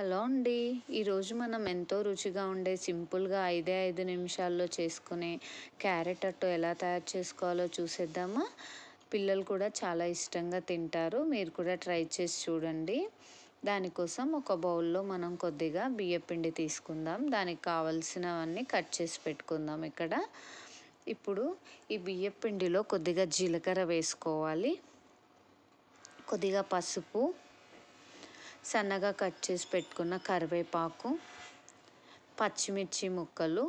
Hello అండి. ఈరోజు మనం ఎంతో రుచిగా ఉండే సింపుల్గా ఐదే ఐదు నిమిషాల్లో చేసుకునే క్యారెట్ అట్టు ఎలా తయారు చేసుకోవాలో చూసేద్దామా? పిల్లలు కూడా చాలా ఇష్టంగా తింటారు. మీరు కూడా ట్రై చేసి చూడండి. దానికోసం ఒక బౌల్లో మనం కొద్దిగా బియ్యపిండి తీసుకుందాం. దానికి కావలసినవన్నీ కట్ చేసి పెట్టుకుందాం ఇక్కడ. ఇప్పుడు ఈ బియ్యపిండిలో కొద్దిగా జీలకర్ర వేసుకోవాలి. కొద్దిగా పసుపు సన్నగా కట్ చేసి పెట్టుకున్న కరివేపాకు పచ్చిమిర్చి ముక్కలు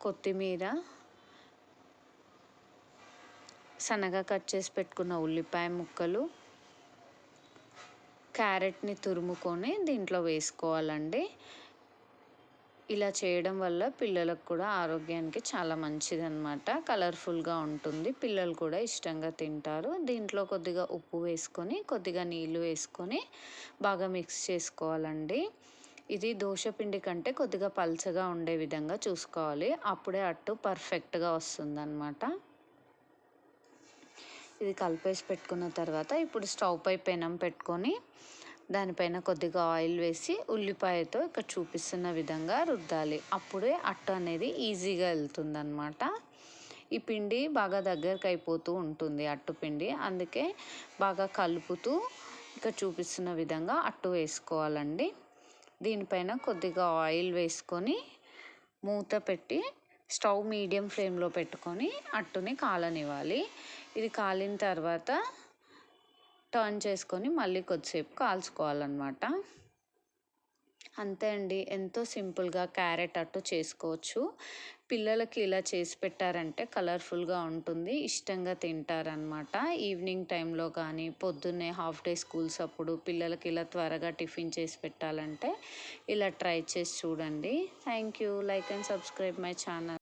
కొత్తిమీర సన్నగా కట్ చేసి పెట్టుకున్న ఉల్లిపాయ ముక్కలు క్యారెట్ని తురుముకొని దీంట్లో వేసుకోవాలండి. ఇలా చేయడం వల్ల పిల్లలకు కూడా ఆరోగ్యానికి చాలా మంచిదన్నమాట. కలర్ఫుల్గా ఉంటుంది. పిల్లలు కూడా ఇష్టంగా తింటారు. దీంట్లో కొద్దిగా ఉప్పు వేసుకొని కొద్దిగా నీళ్ళు వేసుకొని బాగా మిక్స్ చేసుకోవాలండి. ఇది దోశపిండి కంటే కొద్దిగా పల్చగా ఉండే విధంగా చూసుకోవాలి. అప్పుడే అట్టు పర్ఫెక్ట్గా వస్తుందన్నమాట. ఇది కలిపేసి పెట్టుకున్న తర్వాత ఇప్పుడు స్టవ్ పై పెనం పెట్టుకొని దానిపైన కొద్దిగా ఆయిల్ వేసి ఉల్లిపాయతో ఇక్కడ చూపిస్తున్న విధంగా రుద్దాలి. అప్పుడే అట్టు అనేది ఈజీగా వెళ్తుంది అనమాట ఈ పిండి బాగా దగ్గరకు అయిపోతూ ఉంటుంది అట్టు పిండి. అందుకే బాగా కలుపుతూ ఇక్కడ చూపిస్తున్న విధంగా అట్టు వేసుకోవాలండి. దీనిపైన కొద్దిగా ఆయిల్ వేసుకొని మూత పెట్టి స్టవ్ మీడియం ఫ్లేమ్లో పెట్టుకొని అట్టుని కాలనివ్వాలి. ఇది కాలిన తర్వాత టర్న్ చేసుకొని మళ్ళీ కొద్దిసేపు కాల్చుకోవాలన్నమాట. అంతే అండి. ఎంతో సింపుల్గా క్యారెట్ అట్టు చేసుకోవచ్చు. పిల్లలకి ఇలా చేసి పెట్టారంటే కలర్ఫుల్గా ఉంటుంది. ఇష్టంగా తింటారనమాట ఈవినింగ్ టైంలో కానీ పొద్దున్నే హాఫ్ డే స్కూల్స్ అప్పుడు పిల్లలకి ఇలా త్వరగా టిఫిన్ చేసి పెట్టాలంటే ఇలా ట్రై చేసి చూడండి. Thank you. Like and subscribe my channel.